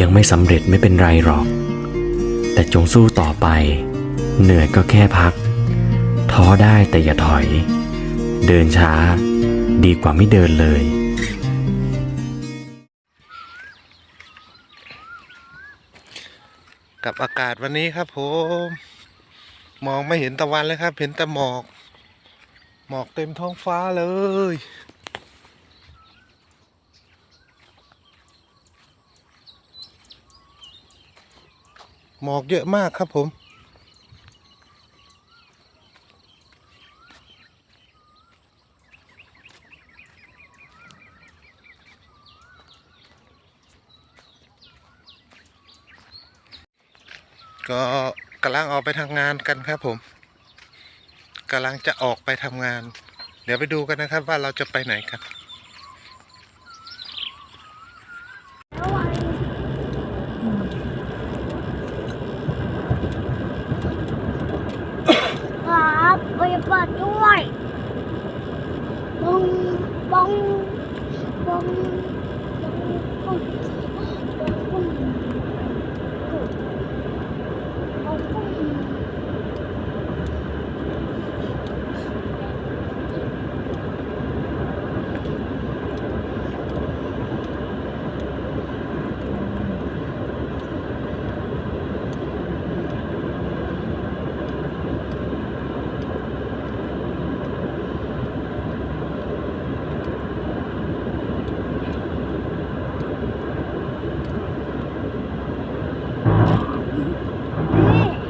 ยังไม่สำเร็จไม่เป็นไรหรอก แต่จงสู้ต่อไป เหนื่อยก็แค่พัก ท้อได้แต่อย่าถอย เดินช้า ดีกว่าไม่เดินเลย กับอากาศวันนี้ครับผม มองไม่เห็นตะวันเลยครับ เห็นแต่หมอก หมอกเต็มท้องฟ้าเลย หมอกเยอะมากครับผม ก็กำลังออกไปทำงานกันครับผมกำลังจะออกไปทำงาน เดี๋ยวไปดูกันนะครับว่าเราจะไปไหนกัน ครับไปเปิดด้วยบงบงบงบงบง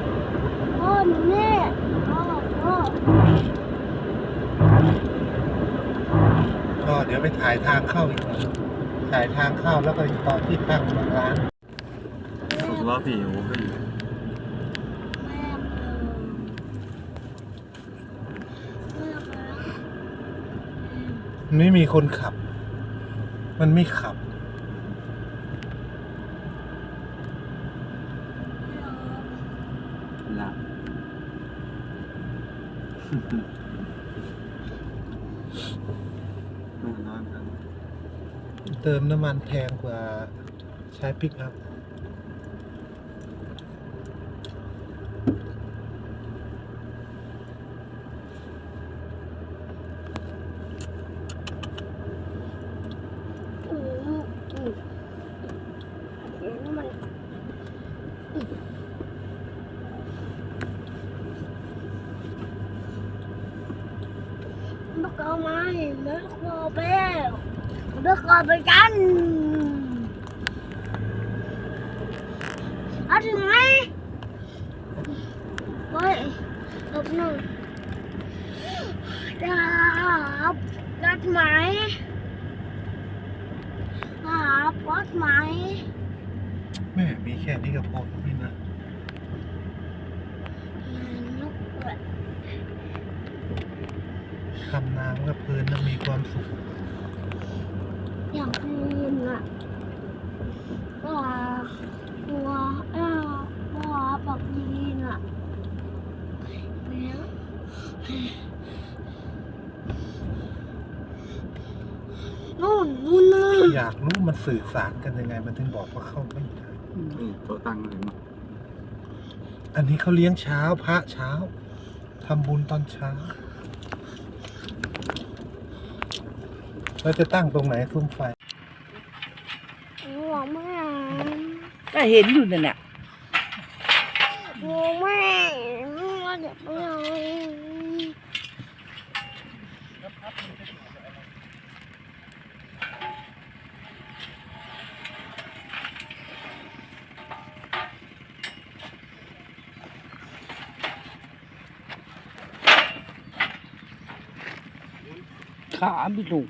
นี่พ่อหนูนี่พ่อพ่อ ก็เดี๋ยว ไปถ่ายทางเข้าอีกถ่ายทางเข้าแล้วก็ตอนที่ตั้งร้านผมว่าผีโอ้พี่แม่แม่ไม่มีคนขับ มันไม่ขับ หลับไม่นอนกัน เติมน้ำมันแพงกว่าใช้ปิกอัพอืมอืมอืมมันบักเมาเห็นบักรอไปแล้วบักรอไปกันเอาถึงไหมเฮ้ยหลบหน่อยรับรับไหมครับรถไหมแม่มีแค่นี้ก็พอนี่นะนกเปิดทำน้ำกับเพลินนะมีความสุข อย่างอื่นอะก็ตัวเอ้าก็ปักยีนอะแล้ว นู่นนู่นนู่นอยากรู้มันสื่อสารกันยังไง มันถึงบอกว่าเข้าไม่ได้นี่โต๊ะตั้งเลยมั้งอันนี้เขาเลี้ยงเช้าพระเช้าทำบุญตอนเช้าเราจะตั้งตรงไหนซุ้มไฟหัวแม่ก็เห็นอยู่นั่นแหละหัวแม่ว่าเดี๋ยวไปเอา ขาไม่ลง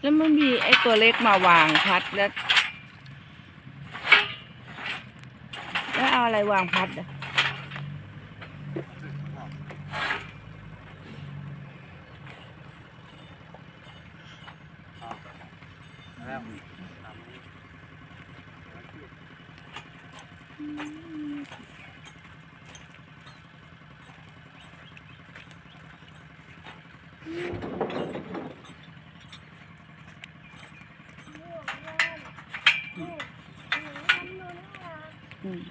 แล้วมันมีไอ้ตัวเล็กมาวางพัดแล้ว แล้วเอาอะไรวางพัดอะ อืม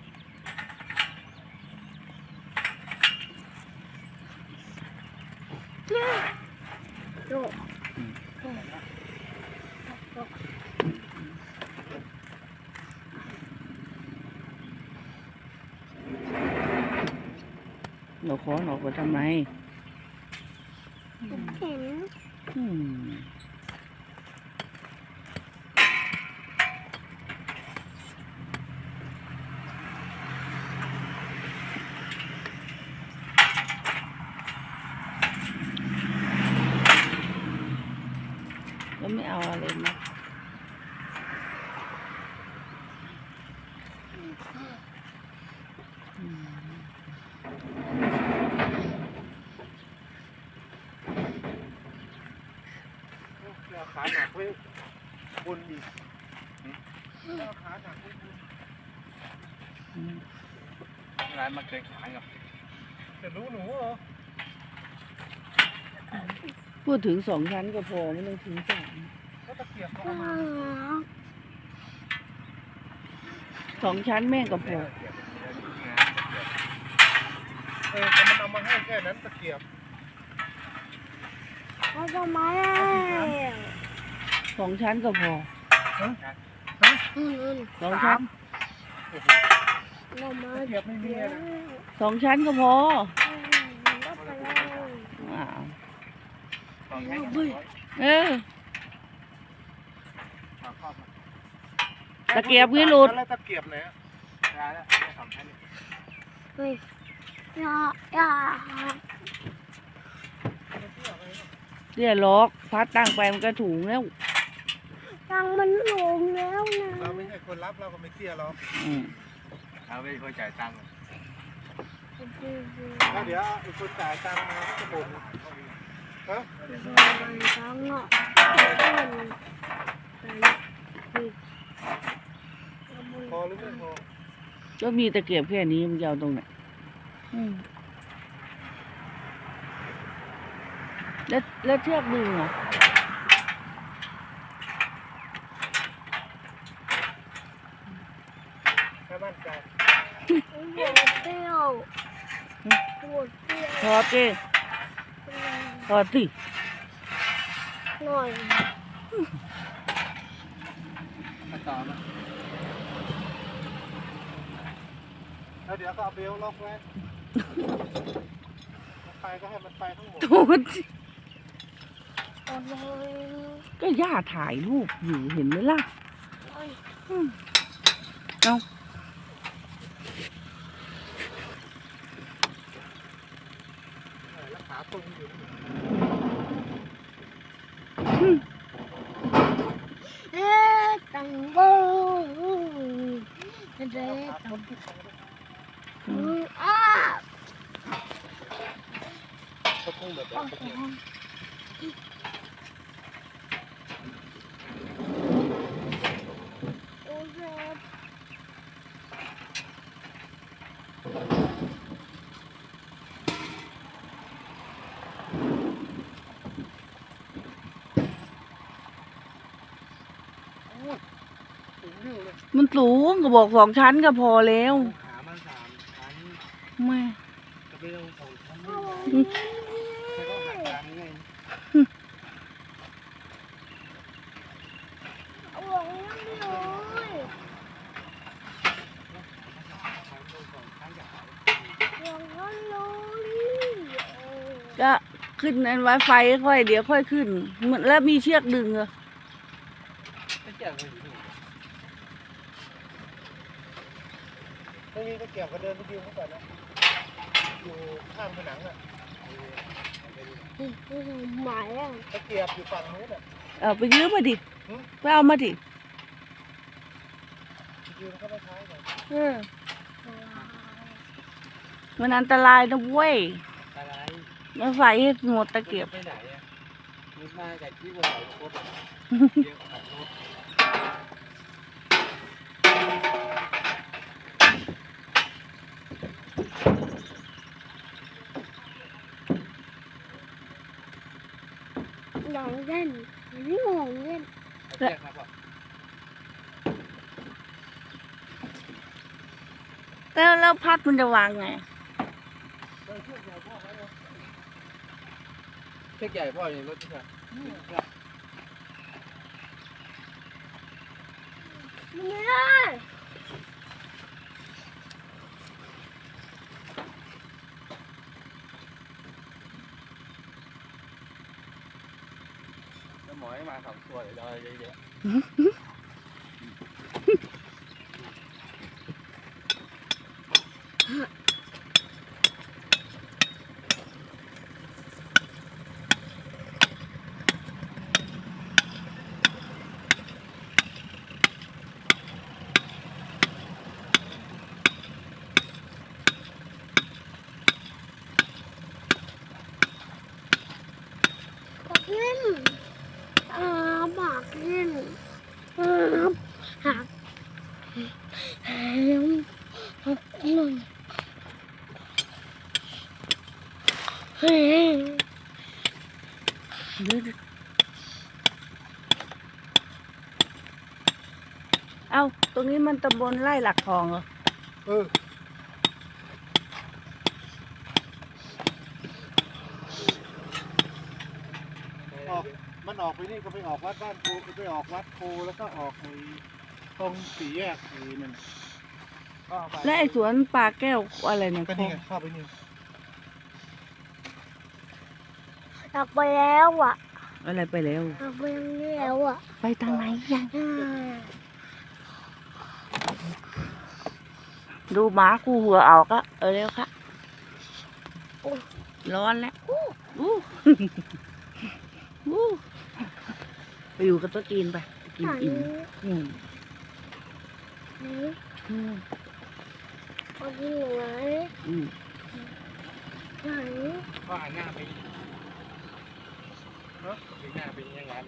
โดเราขอออกไปทำไม เห็น อืม แล้วไม่เอาอะไรมาขาหนักไว้บนอีกขาหนักไว้บนร้านมาเกินขายกับจะรู้หนูเหรอ พูดถึงสองชั้นก็พอไม่ต้องถึงสามก็ตะเกียบเขาน่าเอามารักสองชั้นแม่งก็พอเออแต่มันเอามาให้แค่นั้นตะเกียบเขาจะมาแล้วสองชั้นก็พออืมสองชั้นเรามาตะเกียบไม่มีเดี๋ยวเลยสองชั้นก็พอ ก็ไปเลย อ้าว สองแค่ เออตะเกียบวิรุธแล้วตะเกียบไหนอะร้านแล้วสองแค่นี้เฮ้ยอย่าอย่าเดี๋ยวล็อกพัดตั้งไปมันก็ถุงแล้วตังมันลงแล้วนะเราไม่ใช่คนรับเราก็ไม่เสียหรอกอืมเอาไปคนจ่ายตังค์แล้วเดี๋ยวไอ้คนจ่ายตังค์มาก็จะบ่นฮะตังอะ พอหรือไม่พอก็มีตะเกียบแค่นี้มันจะเอาตรงไหนอืมแล้วแล้วเชือกดึงอะให้มั่นใจปวดเปรี้ยวปวดเปรี้ยว พอเจ้ พอสิหน่อยต่อมาแล้วเดี๋ยวก็เอาเบลล็อกไว้มันไปก็ให้มันไปทั้งหมดโทษโอ้ยก็ย่าถ่ายรูปอยู่เห็นไหมล่ะโอ้ยเอา แล้วขาตรงอยู่ เอ๊ะตังโบ้เอ๊ะตังอืมอ้า เขาพุ่งแบบ โอ้ ตะ โห เกียบ โอ้ย ถึงนิ้วเลย มันสูงก็บอกสองชั้นก็พอแล้วขามันสามชั้นไม่จะไปลงสองชั้นโอ้ไม่ยได้ใช้ก็หักกลางไงเอาออกมาเลยอย่างนั้นเลยเออก็ขึ้นอันไว้ไฟค่อยเดี๋ยวค่อยขึ้น เหมือนแล้วมีเชือกดึงเหรอตะเกียบมันอยู่ นี่ไม่มีตะเกียบก็เดินไปยืมเขาก่อนนะ อยู่ข้างผนังอะหมายอะตะเกียบอยู่ฝั่งนู้นอะ เอาไปยืมมาดิหืมไปเอามาดิยืมเขาไปใช้ก่อนเออมันอันตรายนะเว้ยอะไรมาใส่ให้หมดตะเกียบไปไหนอะมันมาจากที่ว่าไหนโคตรเยอะขนาดนู้น เล่นนี่ของเล่นเอาเชือกครับพ่อแล้วแล้วพัดมันจะวางไงเชือกใหญ่พ่ออยู่ในรถใช่ไหมไม่ได้ หมอยมาสองตัวเดี๋ยวเราเยอะแยะ บักเล่นอ่าบักเล่นอ่าหักแล้ว หักหนึ่งเฮ้ยเอ้าตรงนี้มันตำบลไร่หลักทองเหรอ เออออกมันออกไปนี่ก็ไปออกวัดบ้านโพไปออกวัดโพแล้วก็ออกในตรงสี่แยกสี่นั่นก็เอาไป และไอ้สวนป่าแก้วอะไรเนี่ยก็นี่ไงเข้าไปนี่หักไปแล้วอะ อะไรไปแล้วหักไปแล้วอะ ไปทางไหนยังอ่าดูหมากูหัวออกอะเออเร็วค่ะร้อนแล้วอู้อู้อู้ไปอยู่กับตัวจีนไปกินไหนอิ่มอืมไหนอืม เอาที่ไหนอืมไหนก็หันหน้าไปเนาะหันหน้าไปย่างนั้น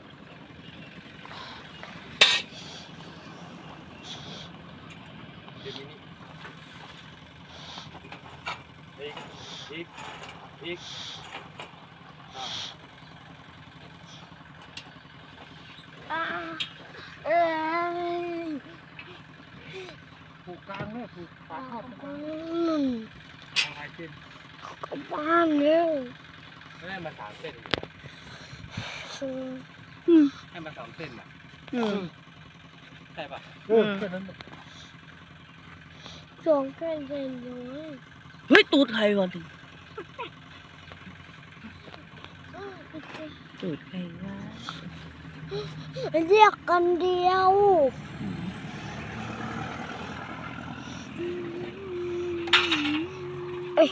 เดี๋ยวนี้อีกอีกอีกอะอ่าเอ้ย ผูกกลางเนี่ยผูกปากเข้าบ้านทางไอ้เส้นบ้านเนี่ยไม่ได้มาสามเส้นอีกคือให้มาสามเส้นอะใช่ปะเออแค่นั้นสองแค่เดินอยู่เฮ้ยตูดใครวะดิตูดใครวะเรียกกันเดียวเอ้ย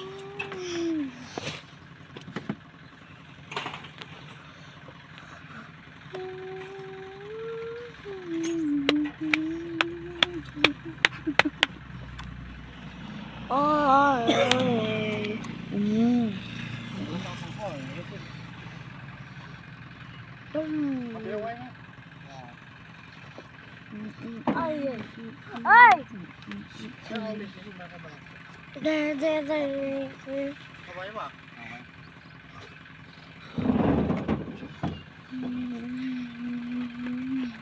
โอ้ย อืม อืมเดี๋ยวไว้นะเอ้ยเอ้ยเอาเหล็กนี่มาทำไมเด้เด้เด้เอาไว้ป่ะ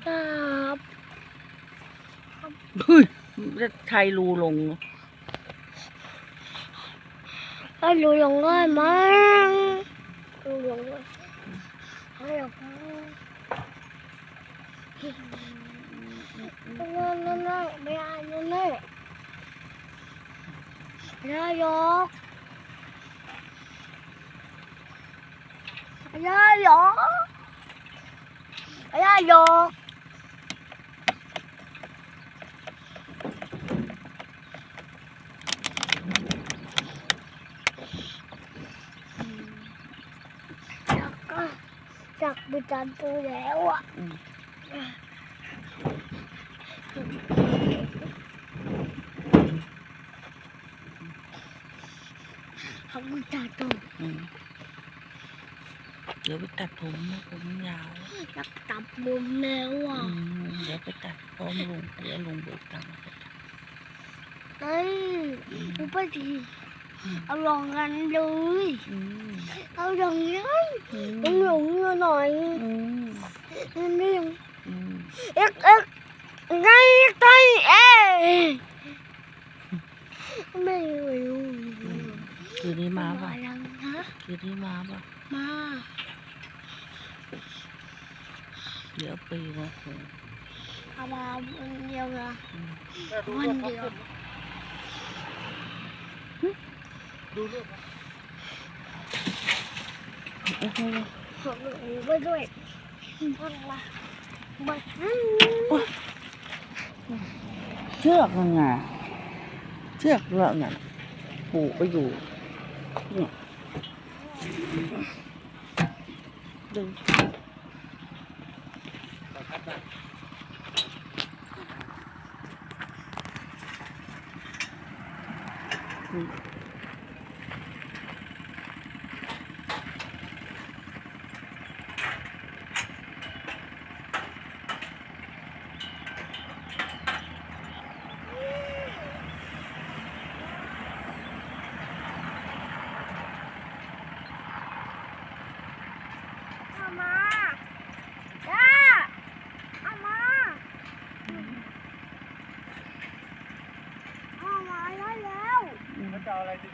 ครับเฮ้ยจะใช้รูลงให้ดูลงได้ไหมดูลงได้ให้ลงนั่นนั่นนั่นไม่ได้นั่นนั่นนายกนาก นายกแล้วก็ จักไปจันตัวแล้วอะอืมทำมือจันตัวอืมเดี๋ยวไปตัดผมนะผมยาวจักตับมุมแล้วอือะมเดี๋ยวไปตัดพร้อมลุงเดี๋ยวลุงเบิกตังค์ไปตัดเฮ้ยดูไปดีอ เอาลงกันเลยอืมเอาลงเลยอืมลงหลงหน่อยอืมนี่อืมเอ็กเอ็กไงไงเอ๊ไม่รู้คืนนี้มาป่ะลังฮะคืนนี้มาป่ะมาเดี๋ยวปีมาคงเอามาวันเดียวนะแม่ดูวันเรื่องเดียว ดูเรื่องโอ้โหผมรู้ไปด้วยบังละบัง เชือกมันไงเชือกเราเนี่ยผูกไปอยู่เนี่ยดึง เอามาจ้าเอามาเอามาได้แล้ว แล้วจะเอาอะไรดี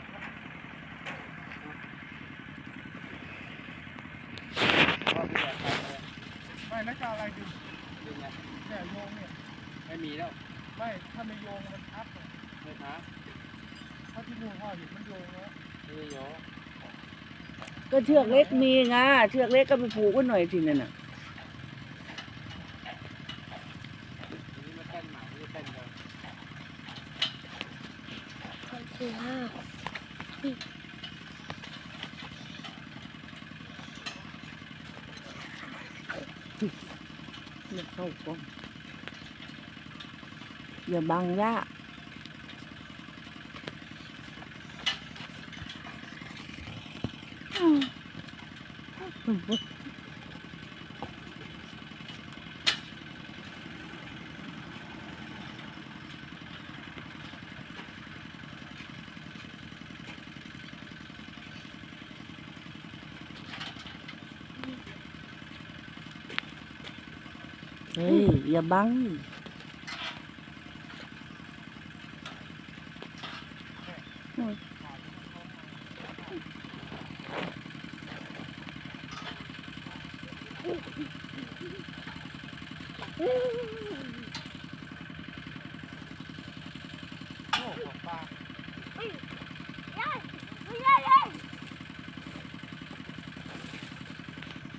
ไม่แล้วจะเอาอะไรดีเนี่ยโยงเนี่ยไม่มีแล้ว ไม่ถ้าไม่โยงมันทับอะไม่ท้าถ้าที่นู่นพ่อเห็นมันโยงแล้วไม่ได้โยก็เชือกเล็กมีไงเชือกเล็กก็ไปผูกไว้หน่อยสินั่นน่ะ ทีนี้มาเต้นใหม่ไม่ได้เต้นเลย โอเคค่ะ ไม่เข้ากล้อง อย่าบังย่าเฮ้ยอย่าบัง โอ้ของปลา ไม่ได้เลย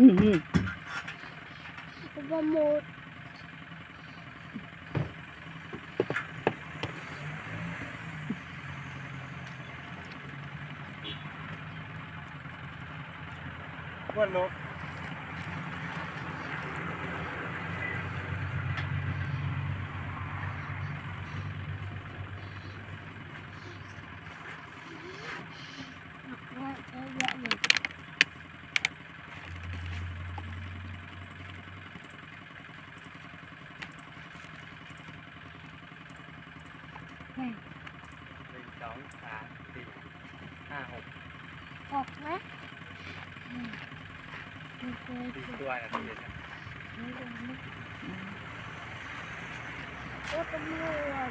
งอายุเโอ้ตำรวจ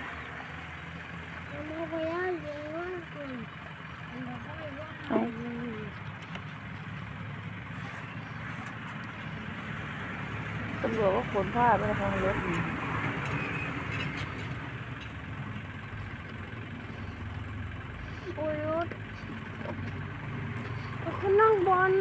ตำรวจพยายามเยอะมากเลยเองตำรวจก็ขนผ้าไปทางรถอีกโอ้ยรถเขานั่งบอล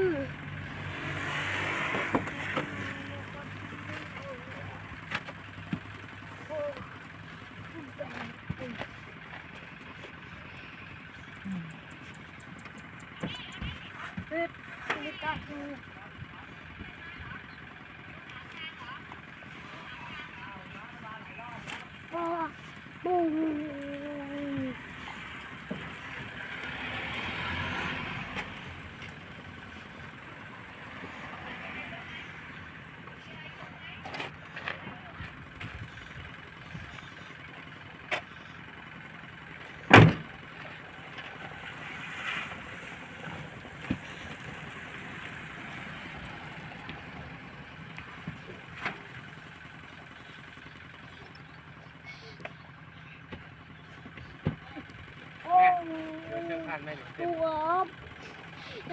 โยนเชือกพันไหมหรือปเส้นวด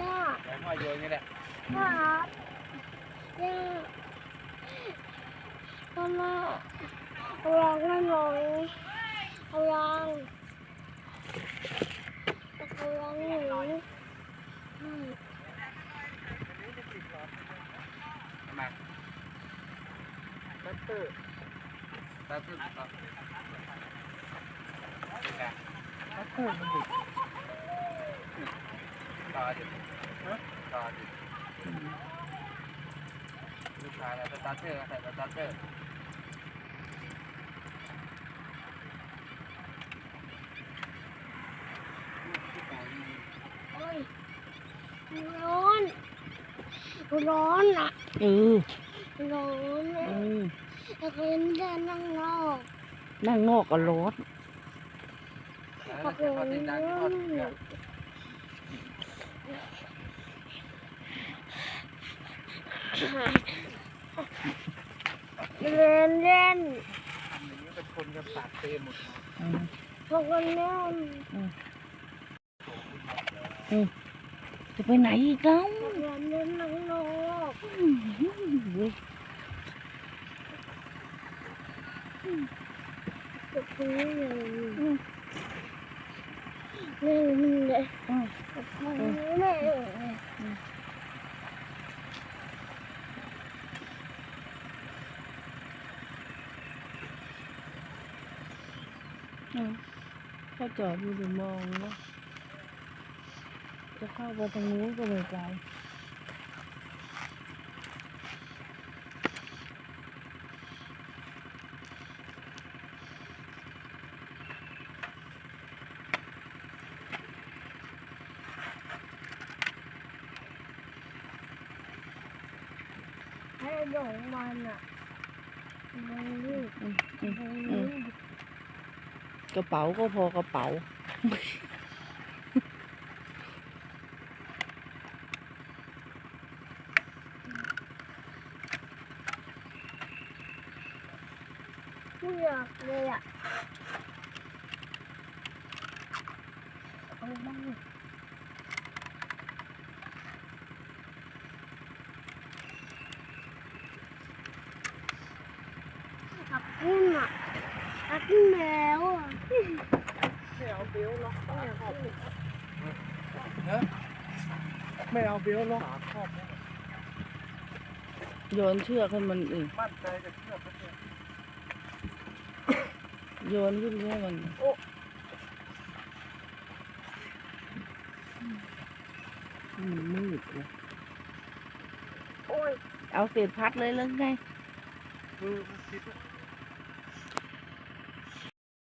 ย่าเดี๋ยวพ่อโยนอย่างนี้แหละครับย่าทำไมเอาลองให้หน่อยเอาลองเอาลองให้หน่อยอืมทำไมตัดเตอร์ตัดเตอร์ตัดเตอร์ถ้าเกิดมันดิ ต่อดิต่อดิลูกชายแล้วสตาร์เตอร์ใส่สตาร์เตอร์โอ้ยร้อน ร้อนอะเออร้อนเออะอแล้วก็ยังได้นั่งนอกนั่งนอกก็ร้อน แล้วพอติดดังที่พ่อเชือ เล่นเล่นทำอย่างนี้เป็นคนกับปากเต็มหมดอืมพวกคนเล่นจะไปไหนอีกแล้วพวกคนเล่นนั่งนอกเว้ยจะคุยเลยเล่นเลยอืมเล่น เขาจอดอยู่ดูมองเนาจะเข้าไปทางนู้นก็ไม่ไกล ให้ดอกมันอะมันรีบ อืมอืม มัน อื รี ม บ กระเป๋าก็พอกระเป๋า ไม่อยากเลยอะเอาบ้างอยากกินอะอยากกินแล้วอะ ไม่เอาเบลล็อกฝาครอบเนอะไม่เอาเบลล็อกฝาครอบโยนเชือกให้มันอีกมั่นใจกับเชือกก็เชือกโยนขึ้นให้มันอืมมืดเลยโอ้ยเอาเศษพัดเลยแล้วไงมือมันติด